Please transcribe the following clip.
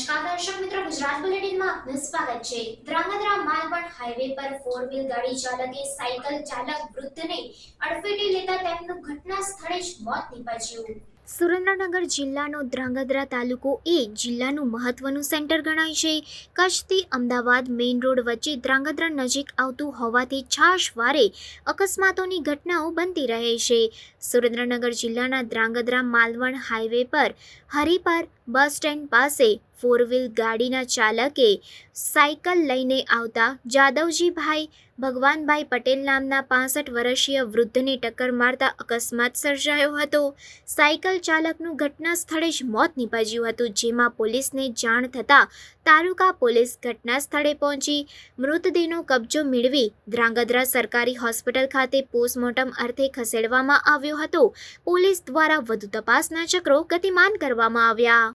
નમસ્કાર દર્શક મિત્રો ગુજરાત બુલેટિનમાં આપનું સ્વાગત છે. ધ્રાંગધ્રા માલવણ હાઈવે પર ફોર વ્હીલ ગાડી ચાલકે સાયકલ ચાલક વૃદ્ધને અડફેટે લેતા તેમનું ઘટના સ્થળે જ મોત નિપજ્યું. સુરેન્દ્રનગર જિલ્લાનો ધ્રાંગધ્રા તાલુકો એ જિલ્લાનું મહત્વનું સેન્ટર ગણાય છે. કચ્છથી અમદાવાદ મેઇન રોડ વચ્ચે ધ્રાંગધ્રા નજીક આવતું હોવાથી છાશવારે અકસ્માતોની ઘટનાઓ બનતી રહે છે. સુરેન્દ્રનગર જિલ્લાના ધ્રાંગધ્રા માલવણ હાઈવે પર હરિપર બસ સ્ટેન્ડ પાસે ફોર વ્હીલ ગાડીના ચાલકે સાયકલ લઈને આવતા જાદવજીભાઈ ભગવાનભાઈ પટેલ નામના પાસઠ વર્ષીય વૃદ્ધને ટક્કર મારતા અકસ્માત સર્જાયો હતો. સાયકલ ચાલકનું ઘટના સ્થળે જ મોત નીપજ્યું હતું, જેમાં પોલીસને જાણ થતાં તાલુકા પોલીસ ઘટના સ્થળે પહોંચી. મૃતદેહનો કબજો મેળવી ધ્રાંગધ્રા સરકારી હોસ્પિટલ ખાતે પોસ્ટમોર્ટમ અર્થે ખસેડવામાં આવ્યો હતો. પોલીસ દ્વારા વધુ તપાસના ચક્રો ગતિમાન કરવામાં આવ્યા.